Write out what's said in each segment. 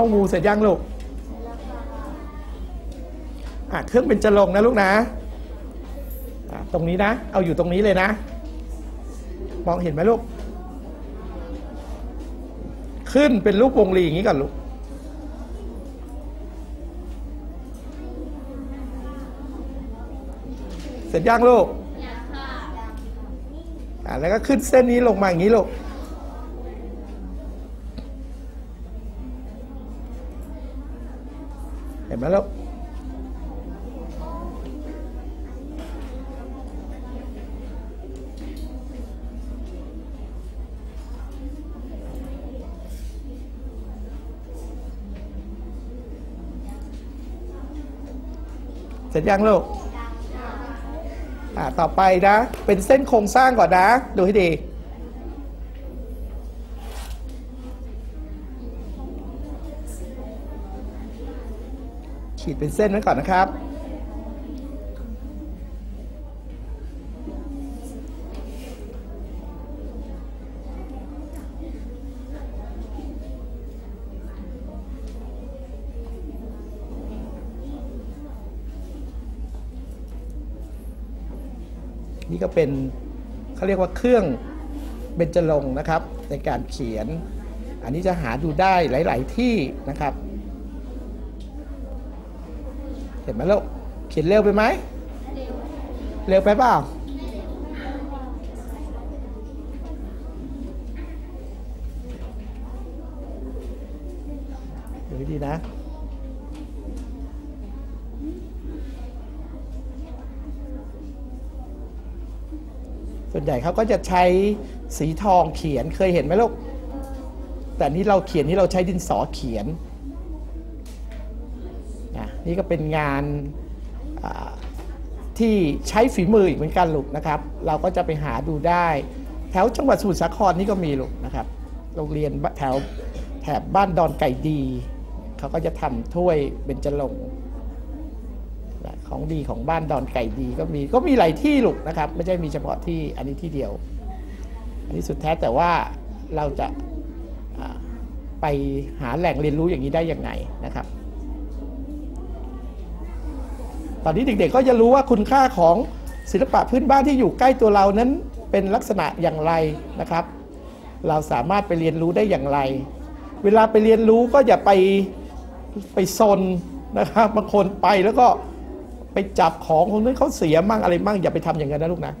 ว่าวงูเสร็จยังลูกอะเครื่องเป็นจะลงนะลูกนะอะตรงนี้นะ เอาอยู่ตรงนี้เลยนะ มองเห็นไหมลูก ขึ้นเป็นรูปวงรีอย่างนี้ก่อนลูกเสร็จยังลูกอะแล้วก็ขึ้นเส้นนี้ลงมาอย่างนี้ลูก เห็น ไหมลูกเสร็จยังลูก อ่า ต่อไปนะ เป็นเส้นโครงสร้างก่อนนะ ดูให้ดี ขีดเป็นเส้นไว้ก่อนนะครับ นี่ก็เป็นเขาเรียกว่าเครื่องเบญจรงค์นะครับ ในการเขียน อันนี้จะหาดูได้หลาย ๆ ที่นะครับ เห็นไหมลูกเขียนเร็วไปไหมเร็วไปเปล่าดูดีนะส่วนใหญ่เขาก็จะใช้สีทองเขียนเคยเห็นไหมลูก แต่นี่เราเขียนนี่เราใช้ดินสอเขียน นี่ก็เป็นงานที่ใช้ฝีมืออีกเหมือนกันลูกนะครับ เราก็จะไปหาดูได้ แถวจังหวัดสมุทรสาครนี่ก็มีลูกนะครับ โรงเรียนแถวแถบบ้านดอนไก่ดี เขาก็จะทำถ้วยเบญจรงค์ของดีของบ้านดอนไก่ดีก็มีก็มีหลายที่ลูกนะครับ ไม่ใช่มีเฉพาะที่อันนี้ที่เดียว อันนี้สุดแท้แต่ว่าเราจะไปหาแหล่งเรียนรู้อย่างนี้ได้ยังไงนะครับ ตอนนี้เด็กๆ ก็จะรู้ว่าคุณค่าของศิลปะพื้นบ้านที่อยู่ใกล้ตัวเรานั้นเป็นลักษณะอย่างไรนะครับ เราสามารถไปเรียนรู้ได้อย่างไร เวลาไปเรียนรู้ก็อย่าไปไปซนนะครับบางคนไปแล้วก็ไปจับของคนนั้นเขาเสียมั่งอะไรมั่งอย่าไปทำอย่างนั้นนะลูกนะ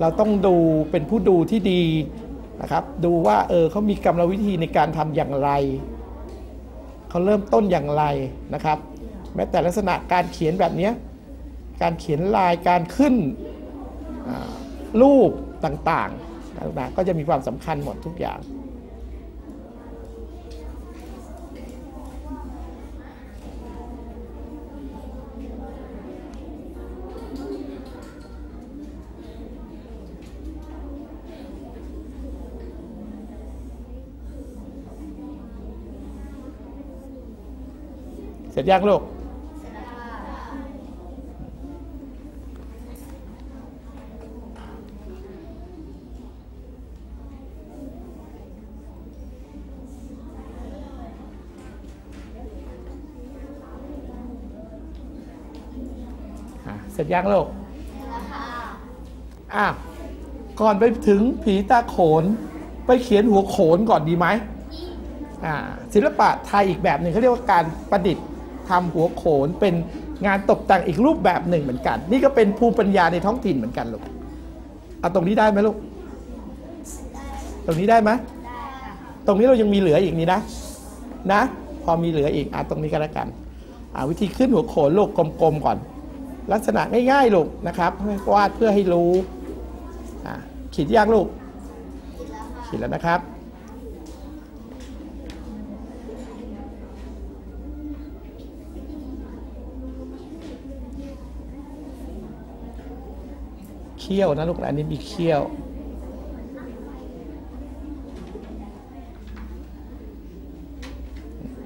เราต้องดูเป็นผู้ดูที่ดีนะครับ ดูว่าเออเขามีกรรมวิธีในการทำอย่างไรเขาเริ่มต้นอย่างไรนะครับ แม้แต่ลักษณะการเขียนแบบเนี้ย การเขียนลายการขึ้นรูปต่างๆนะก็จะมีความสำคัญหมดทุกอย่าง เสร็จยังลูก อะ เสร็จยังลูกอะก่อนไปถึงผีตาโขน ไปเขียนหัวโขนก่อนดีไหมอ่าศิลปะไทยอีกแบบหนึ่งเขาเรียกว่าการประดิษฐ์ทำหัวโขนเป็นงานตกแต่งอีกรูปแบบหนึ่งเหมือนกัน นี่ก็เป็นภูมิปัญญาในท้องถิ่นเหมือนกันลูกเอาตรงนี้ได้ไหมลูกตรงนี้ได้ไหมตรงนี้เรายังมีเหลืออีกนี่นะ นะ พอมีเหลืออีกอะตรงนี้ก็แล้วกันอ่าวิธีขึ้นหัวโขนลูกกลมๆก่อน ลักษณะง่ายๆลูกนะครับ วาดเพื่อให้รู้ขีดยางลูก ขีดแล้วนะครับ เขี้ยวนะลูกอันนี้มีเขี้ยว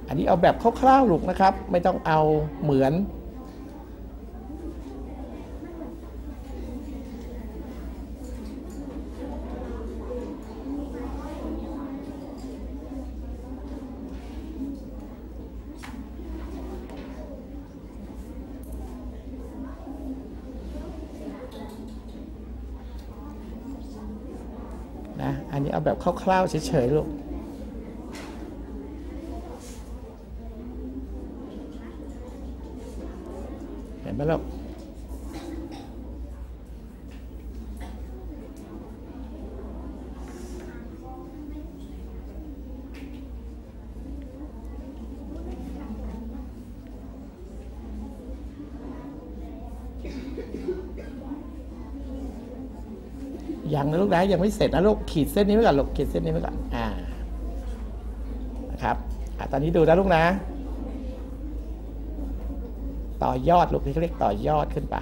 อันนี้เอาแบบคร่าวๆลูกนะครับ ไม่ต้องเอาเหมือน นะอันนี้เอาแบบคร่าวๆเฉยๆลูกเห็นไหมลูก ยังนะลูกนะยังไม่เสร็จนะลูกขีดเส้นนี้ไว้ก่อนลูกขีดเส้นนี้ไว้ก่อนอ่านะครับอะตอนนี้ดูนะลูกนะ ต่อยอดลูกที่เขาเรียกต่อยอดขึ้นไป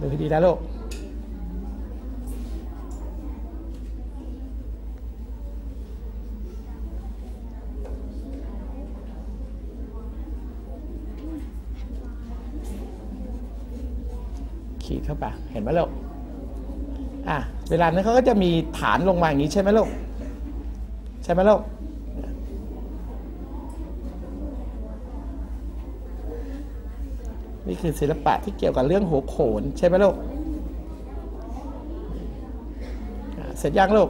ดูให้ดีนะลูก ขีดเข้าไปเห็นไหมลูกอะเวลานั้นเขาก็จะมีฐานลงมาอย่างนี้ใช่ไหมลูกใช่ไหมลูกนี่คือศิลปะที่เกี่ยวกับเรื่องหัวโขนใช่ไหมลูกเสร็จยังลูก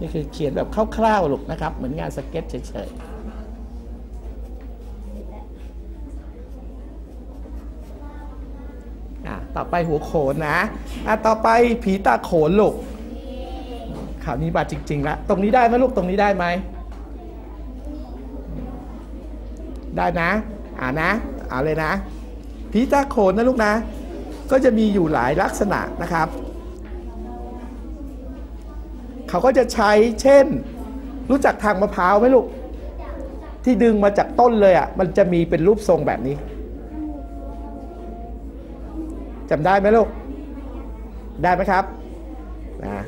นี่คือเขียนแบบคร่าวๆลูกนะครับ เหมือนงานสเก็ตเฉยๆอะต่อไปหัวโขนนะอะต่อไปผีตาโขนลูกข่าวนี้บาดจริงๆแล้วตรงนี้ได้ไหมลูกตรงนี้ได้ไหม ได้นะ อ่านะเอาเลยนะ ผีตาโขนนะลูกนะ ก็จะมีอยู่หลายลักษณะนะครับ เขาก็จะใช้เช่น รู้จักทางมะพร้าวไหมลูก ที่ดึงมาจากต้นเลยอะมันจะมีเป็นรูปทรงแบบนี้จำได้ไหมลูก ได้ไหมครับนะ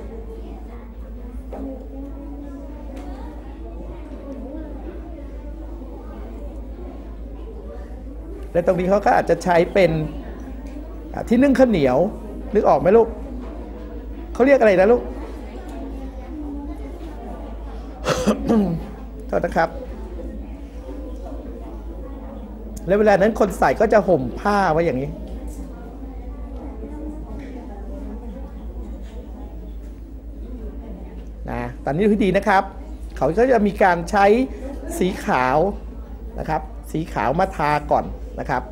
และตรงนี้เขาก็อาจจะใช้เป็นที่นึ่งข้าวเหนียว นึกออกไหมลูกเขาเรียกอะไรนะลูก โทษนะครับ แล้วเวลานั้นคนใส่ก็จะห่มผ้าไว้อย่างนี้ นะ ตอนนี้ดูให้ดีนะครับ เขาก็จะมีการใช้สีขาวนะครับ สีขาวมาทาก่อนนะครับ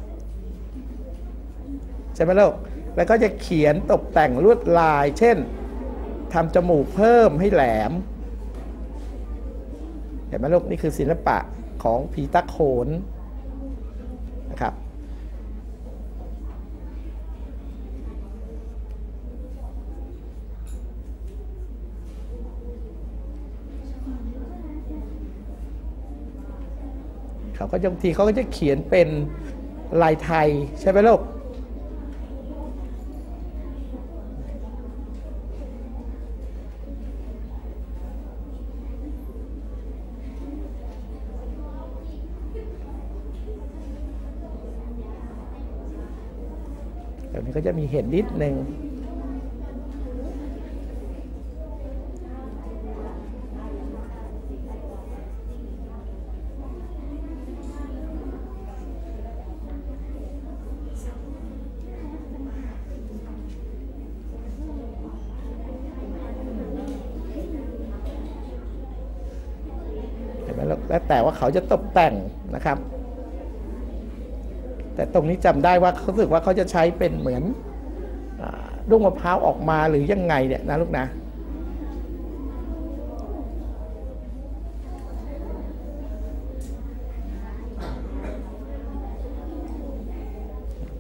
ใช่ไหมลูกแล้วก็จะเขียนตกแต่งลวดลาย เช่นทำจมูกเพิ่มให้แหลม เห็นไหมลูกนี่คือศิลปะของผีตะโขนนะครับเขาก็บางทีเขาก็จะเขียนเป็นลายไทยใช่ไหมลูก เดี๋ยวนี้ ก็จะมีเห็นนิดนึงเห็นไหมแล้วแต่ว่าเขาจะตกแต่งนะครับ แต่ตรงนี้จำได้ว่าเขาสึกว่าเขาจะใช้เป็นเหมือนลูกมะพร้าวออกมาหรือยังไงเนี่ยนะลูกนะ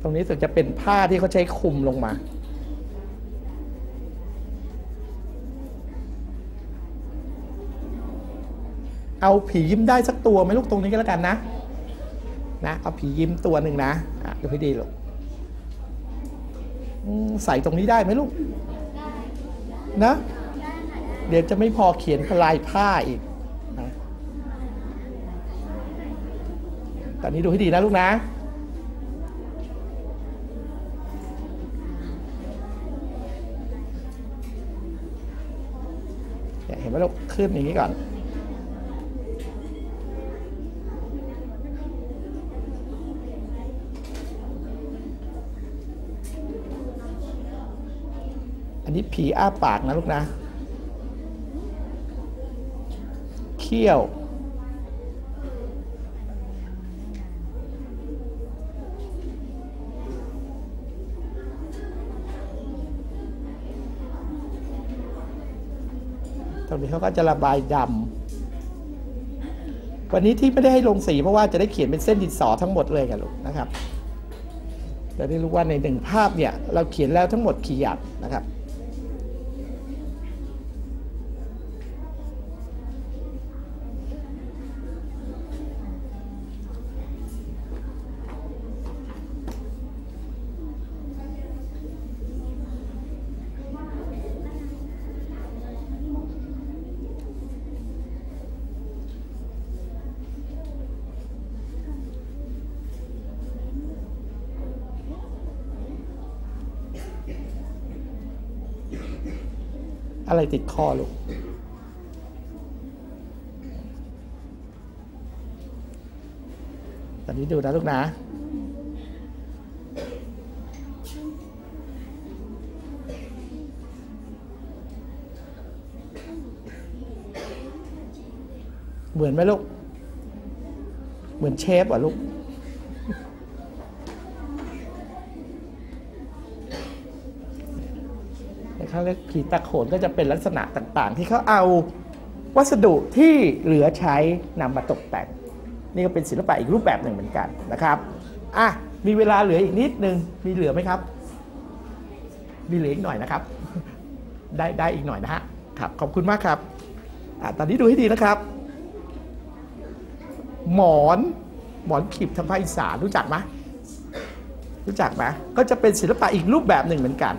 ตรงนี้สึกจะเป็นผ้าที่เขาใช้คลุมลงมา เอาผียิ้มได้สักตัวไหมลูกตรงนี้ก็แล้วกันนะ นะเอาผียิ้มตัวหนึ่งนะอะดูให้ดีลูกใส่ตรงนี้ได้ไหมลูกนะเดี๋ยวจะไม่พอเขียนลายผ้าอีกนะตอนนี้ดูให้ดีนะลูกนะเนี่ยเห็นไหมลูกขึ้นอย่างนี้ก่อน อันนี้ผีอ้าปากนะลูกนะ เขี้ยว ตรงนี้เขาก็จะระบายดำ วันนี้ที่ไม่ได้ให้ลงสีเพราะว่าจะได้เขียนเป็นเส้นดินสอทั้งหมดเลยกันลูกนะครับจะได้รู้ว่าในหนึ่งภาพเนี่ยเราเขียนแล้วทั้งหมดกี่อย่างนะครับ อะไรติดคอลูกตอนนี้ดูนะลูกนะเหมือนไหมลูก เหมือนเชฟอะลูก ใน เขาเรียกผีตะโขนก็จะเป็นลักษณะต่างๆ ที่เขาเอาวัสดุที่เหลือใช้นำมาตกแต่ง นี่ก็เป็นศิลปะอีกรูปแบบหนึ่งเหมือนกันนะครับอะมีเวลาเหลืออีกนิดนึงมีเหลือไหมครับ มีเหลืออีกหน่อยนะครับ ได้ได้อีกหน่อยนะฮะครับขอบคุณมากครับอะตอนนี้ดูให้ดีนะครับ หมอนหมอนขีบทางภาคอีสานรู้จักไหมรู้จักไหมก็จะเป็นศิลปะอีกรูปแบบหนึ่งเหมือนกัน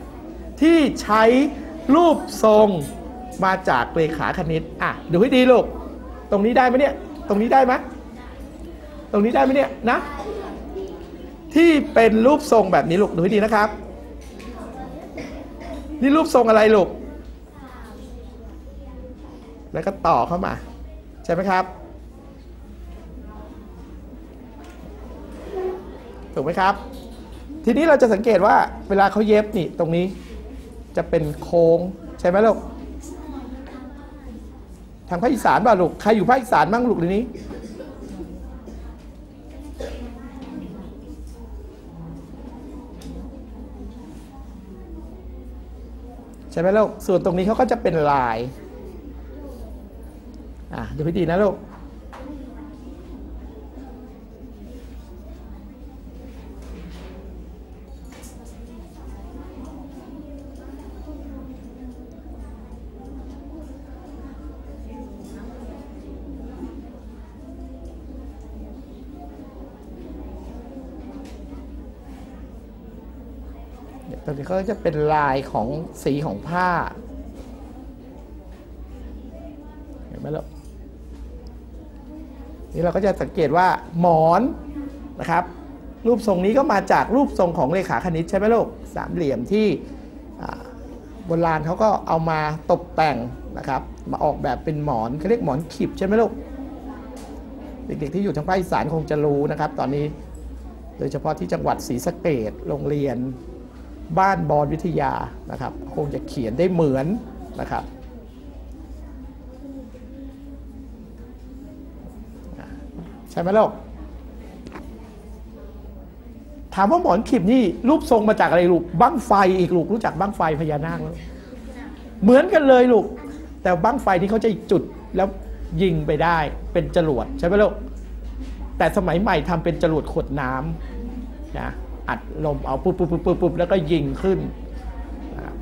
ที่ใช้รูปทรงมาจากเลขาคณิตอะดูให้ดีลูก ตรงนี้ได้ไหมเนี่ย ตรงนี้ได้ไหมตรงนี้ได้ไหมเนี่ยนะ ที่เป็นรูปทรงแบบนี้ลูกดูให้ดีนะครับ นี่รูปทรงอะไรลูก แล้วก็ต่อเข้ามา ใช่ไหมครับถูกไหมครับ ทีนี้เราจะสังเกตว่าเวลาเขาเย็บนี่ตรงนี้ จะเป็นโค้งใช่ไหมลูกทางภาคอีสานป่ะลูกใครอยู่ภาคอีสานบ้างลูกเดี๋ยวนี้ ใช่ไหมลูกส่วนตรงนี้เขาก็จะเป็นลาย อะดูให้ดีนะลูก ตรงนี้ก็จะเป็นลายของสีของผ้า เห็นไหมล่ะนี่เราก็จะสังเกตว่าหมอนนะครับ รูปทรงนี้ก็มาจากรูปทรงของเลขาคณิตใช่ไหมลูกสามเหลี่ยมที่โบราณเขาก็เอามาตกแต่งนะครับ มาออกแบบเป็นหมอนเขาเรียกหมอนขีบใช่ไหมลูกเด็กๆที่อยู่ทางภาคอีสานคงจะรู้นะครับ ตอนนี้โดยเฉพาะที่จังหวัดศรีสะเกดโรงเรียน บ้านบอลวิทยานะครับคงจะเขียนได้เหมือนนะครับใช่ไหมลูกถามว่าหมอนขีบนี่รูปทรงมาจากอะไรลูกบั้งไฟอีกลูกรู้จักบั้งไฟพญานาคแล้วเหมือนกันเลยลูก แต่บั้งไฟที่เขาจะจุดแล้วยิงไปได้เป็นจรวดใช่ไหมลูกแต่สมัยใหม่ทำเป็นจรวดขวดน้ำนะ อัดลมเอาปุ๊บปุ๊บปุ๊บปุ๊บปุ๊บแล้วก็ยิงขึ้นนะครับ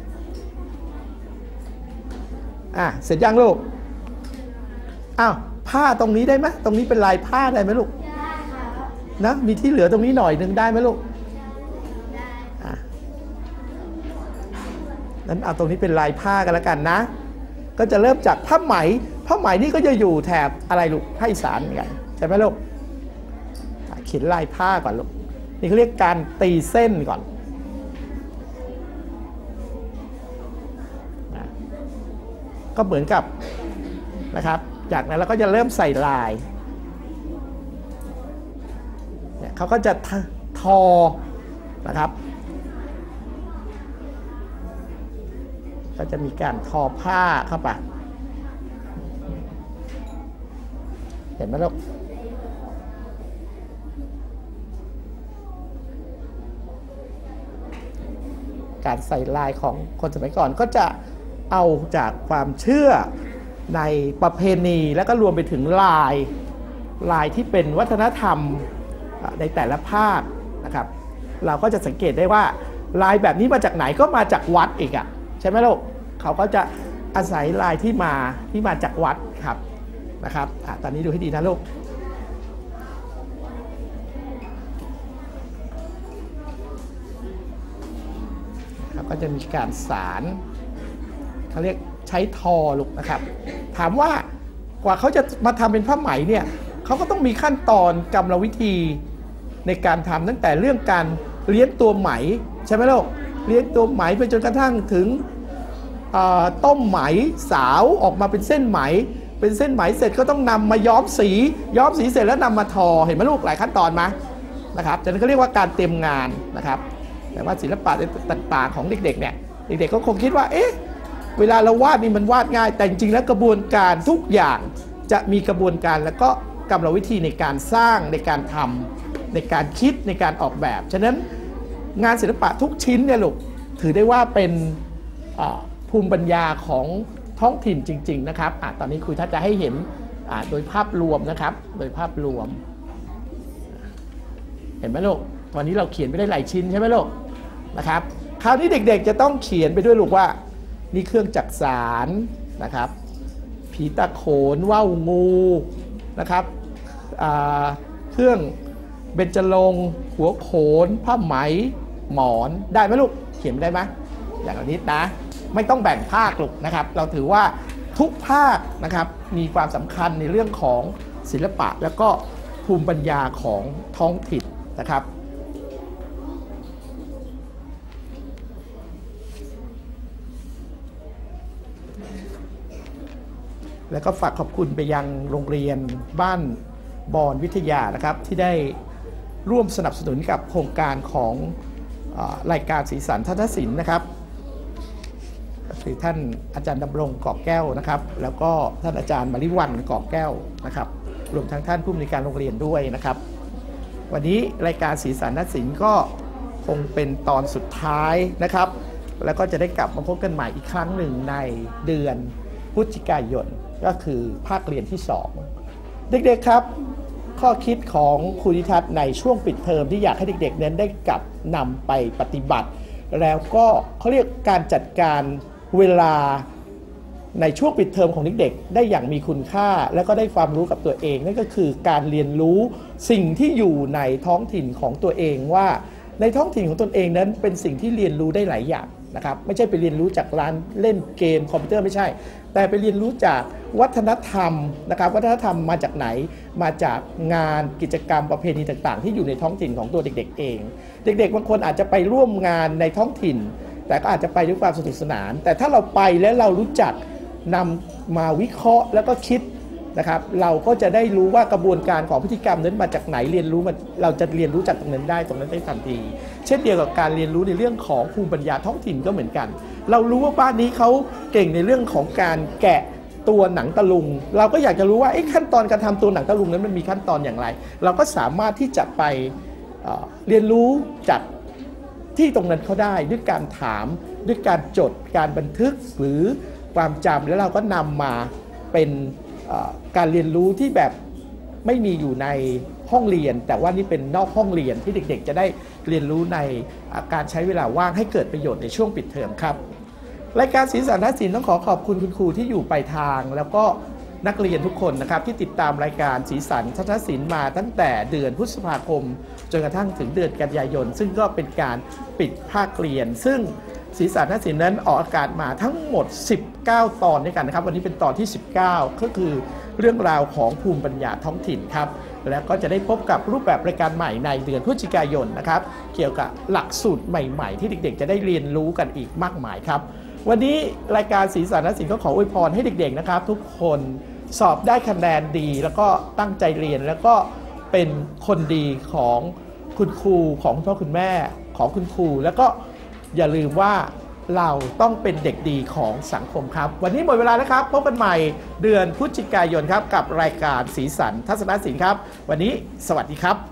อะเสร็จยังลูกอ้าวผ้าตรงนี้ได้ไหมตรงนี้เป็นลายผ้าได้ไหมลูกได้ครับนะมีที่เหลือตรงนี้หน่อยหนึ่งได้ไหมลูกได้อะนั้นเอาตรงนี้เป็นลายผ้ากันแล้วกันนะ ก็จะเริ่มจากผ้าไหมผ้าไหมนี่ก็จะอยู่แถบอะไรลูกภาคอีสานเหมือนกันใช่ไหมลูกอะเขียนลายผ้าก่อนลูก นี่เขาเรียกการตีเส้นก่อนนะก็เหมือนกับนะครับ จากนั้นเราก็จะเริ่มใส่ลายเนี่ยเขาก็จะททอนะครับก็จะมีการทอผ้าเข้าไปเห็นไหมลูก การใส่ลายของคนสมัยก่อนก็จะเอาจากความเชื่อในประเพณีและก็รวมไปถึงลายลายที่เป็นวัฒนธรรมในแต่ละภาคนะครับ เราก็จะสังเกตได้ว่าลายแบบนี้มาจากไหนก็มาจากวัดอีกอะใช่ไหมลูกเขาก็จะอาศัยลายที่มาที่มาจากวัดครับนะครับอตอนนี้ดูให้ดีนะลูก ก็จะมีการสารเขาเรียกใช้ทอลูกนะครับ ถามว่ากว่าเขาจะมาทำเป็นผ้าไหมเนี่ยเขาก็ต้องมีขั้นตอนกรรมวิธีในการทำตั้งแต่เรื่องการเลี้ยงตัวไหมใช่ไหมลูกเลี้ยงตัวไหมไปจนกระทั่งถึงต้มไหมสาวออกมาเป็นเส้นไหม เป็นเส้นไหมเสร็จก็ต้องนำมาย้อมสี ย้อมสีเสร็จแล้วนำมาทอเห็นไหมลูกหลายขั้นตอนไหมนะครับจากนั้นก็เรียกว่าการเตรียมงานนะครับ แต่ว่าศิลปะต่าง ๆ ของเด็กๆเนี่ยเด็กๆก็คงคิดว่าเอ๊ะเวลาเราวาดนี่มันวาดง่าย แต่จริงๆแล้วกระบวนการทุกอย่างจะมีกระบวนการแล้วก็กรรมวิธีในการสร้างในการทำในการคิดในการออกแบบ ฉะนั้นงานศิลปะทุกชิ้นเนี่ยลูกถือได้ว่าเป็นภูมิปัญญาของท้องถิ่นจริง ๆ นะครับอตอนนี้ครูทัศน์จะให้เห็นโดยภาพรวมนะครับ โดยภาพรวม เห็นไหมลูก วันนี้เราเขียนไปได้หลายชิ้นใช่ไหมลูกนะครับคราวนี้เด็กๆจะต้องเขียนไปด้วยลูกว่า นี่เครื่องจักสารนะครับผีตาโขนว่าวงูนะครับเครื่องเบญจรงหัวโขน ผ้าไหมหมอนได้ไหมลูกเขียนไได้ไหมอย่างนิดนะ ไม่ต้องแบ่งภาคลูกนะครับ เราถือว่าทุกภาคนะครับมีความสำคัญในเรื่องของศิลปะ แล้วก็ภูมิปัญญาของท้องถิ่นนะครับ แล้วก็ฝากขอบคุณไปยังโรงเรียนบ้านบอนวิทยานะครับ ที่ได้ร่วมสนับสนุนกับโครงการของอรายการสีสันทัศนศิลป์นะครับคือท่านอาจารย์ดำรงกอบแก้วนะครับ แล้วก็ท่านอาจารย์มาริวันกอบแก้วนะครับ รวมทั้งท่านผู้อำนวยการโรงเรียนด้วยนะครับ วันนี้รายการสีสันนัดสินก็คงเป็นตอนสุดท้ายนะครับ แล้วก็จะได้กลับมาพบกันใหม่อีกครั้งหนึ่งในเดือนพฤศจิกายน ก็คือภาคเรียนที่ 2 เด็กๆครับ ข้อคิดของครูนิทัศน์ในช่วงปิดเทอมที่อยากให้เด็กๆ นั้นได้กลับนำไปปฏิบัติ แล้วก็เขาเรียกการจัดการเวลาในช่วงปิดเทอมของเด็กๆ ได้อย่างมีคุณค่า และก็ได้ความรู้กับตัวเอง นั่นก็คือการเรียนรู้สิ่งที่อยู่ในท้องถิ่นของตัวเองว่า ในท้องถิ่นของตนเองนั้นเป็นสิ่งที่เรียนรู้ได้หลายอย่างนะครับไม่ใช่ไปเรียนรู้จากร้านเล่นเกมคอมพิวเตอร์ไม่ใช่ แต่ไปเรียนรู้จากวัฒนธรรมนะครับวัฒนธรรมมาจากไหนมาจากงานกิจกรรมประเพณีต่าง ๆ ที่อยู่ในท้องถิ่นของตัวเด็ก ๆ เอง เด็ก ๆ บางคนอาจจะไปร่วมงานในท้องถิ่น แต่ก็อาจจะไปด้วยความสนุกสนาน แต่ถ้าเราไปแล้วเรารู้จักนำมาวิเคราะห์แล้วก็คิด นะครับเราก็จะได้รู้ว่ากระบวนการของพฤติกรรมนั้นมาจากไหนเรียนรู้มาเราจะเรียนรู้จากตรงนั้นได้ตรงนั้นได้ทันที เช่นเดียวกับการเรียนรู้ในเรื่องของภูมิปัญญาท้องถิ่นก็เหมือนกัน เรารู้ว่าบ้านนี้เขาเก่งในเรื่องของการแกะตัวหนังตะลุง เราก็อยากจะรู้ว่าเอ๊ะขั้นตอนการทำตัวหนังตะลุงนั้นมันมีขั้นตอนอย่างไร เราก็สามารถที่จะไปเเรียนรู้จากที่ตรงนั้นเขาได้ด้วยการถามด้วยการจดการบันทึกหรือความจำแล้วเราก็นำมาเป็น การเรียนรู้ที่แบบไม่มีอยู่ในห้องเรียน แต่ว่านี่เป็นนอกห้องเรียนที่เด็กๆ จะได้เรียนรู้ในการใช้เวลาว่างให้เกิดประโยชน์ในช่วงปิดเทอมครับรายการสีสันทัศน์ต้องขอขอบคุณคุณครูที่อยู่ปลายทาง แล้วก็นักเรียนทุกคนนะครับที่ติดตามรายการสีสันทัศนศิลป์มาตั้งแต่เดือนพฤษภาคม จนกระทั่งถึงเดือนกันยายน ซึ่งก็เป็นการปิดภาคเรียน ซึ่งสีสันทัศน์ศิลป์นั้นออกอากาศมาทั้งหมด 19 ตอนด้วยกันนะครับ วันนี้เป็นตอนที่ 19 ก็คือเรื่องราวของภูมิปัญญาท้องถิ่นครับ แล้วก็จะได้พบกับรูปแบบรายการใหม่ในเดือนพฤศจิกายนนะครับ เกี่ยวกับหลักสูตรใหม่ๆ ที่เด็กๆ จะได้เรียนรู้กันอีกมากมายครับ วันนี้รายการสีสันและสินก็ขออวยพรให้เด็กๆนะครับ ทุกคนสอบได้คะแนนดี แล้วก็ตั้งใจเรียนแล้วก็เป็นคนดีของคุณครูของคุณพ่อคุณแม่ของคุณครู แล้วก็อย่าลืมว่า เราต้องเป็นเด็กดีของสังคมครับ วันนี้หมดเวลาแล้วครับ พบกันใหม่เดือนพฤศจิกายนครับ กับรายการสีสันทัศนศิลป์ครับ วันนี้สวัสดีครับ